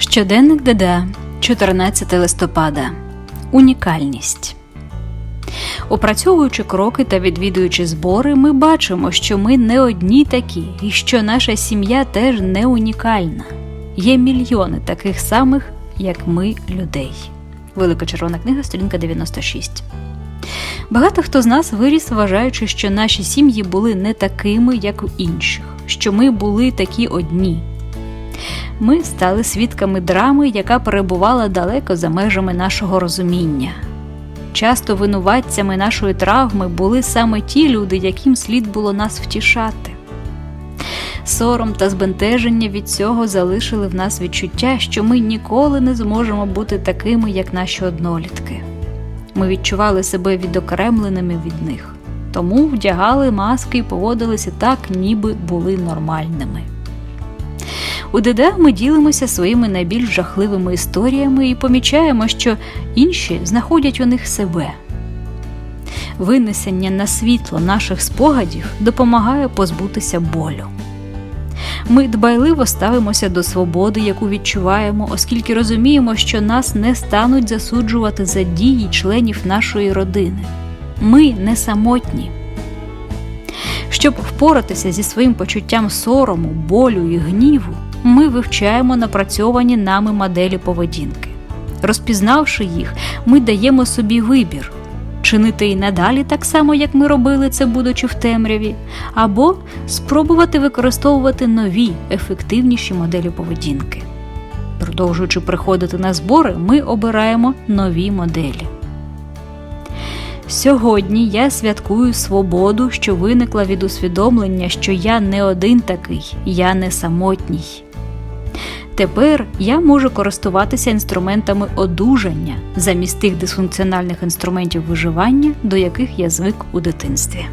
Щоденник ДД, 14 листопада. Унікальність. Опрацьовуючи кроки та відвідуючи збори, ми бачимо, що ми не одні такі, і що наша сім'я теж не унікальна. Є мільйони таких самих, як ми, людей. Велика червона книга, сторінка 96. Багато хто з нас виріс, вважаючи, що наші сім'ї були не такими, як у інших, що ми були такі одні. Ми стали свідками драми, яка перебувала далеко за межами нашого розуміння. Часто винуватцями нашої травми були саме ті люди, яким слід було нас втішати. Сором та збентеження від цього залишили в нас відчуття, що ми ніколи не зможемо бути такими, як наші однолітки. Ми відчували себе відокремленими від них, тому вдягали маски і поводилися так, ніби були нормальними. У ДД ми ділимося своїми найбільш жахливими історіями і помічаємо, що інші знаходять у них себе. Винесення на світло наших спогадів допомагає позбутися болю. Ми дбайливо ставимося до свободи, яку відчуваємо, оскільки розуміємо, що нас не стануть засуджувати за дії членів нашої родини. Ми не самотні. Щоб впоратися зі своїм почуттям сорому, болю і гніву, ми вивчаємо напрацьовані нами моделі поведінки. Розпізнавши їх, ми даємо собі вибір чинити і надалі так само, як ми робили це, будучи в темряві, або спробувати використовувати нові, ефективніші моделі поведінки. Продовжуючи приходити на збори, ми обираємо нові моделі. Сьогодні я святкую свободу, що виникла від усвідомлення, що я не один такий, я не самотній. Тепер я можу користуватися інструментами одужання замість тих дисфункціональних інструментів виживання, до яких я звик у дитинстві.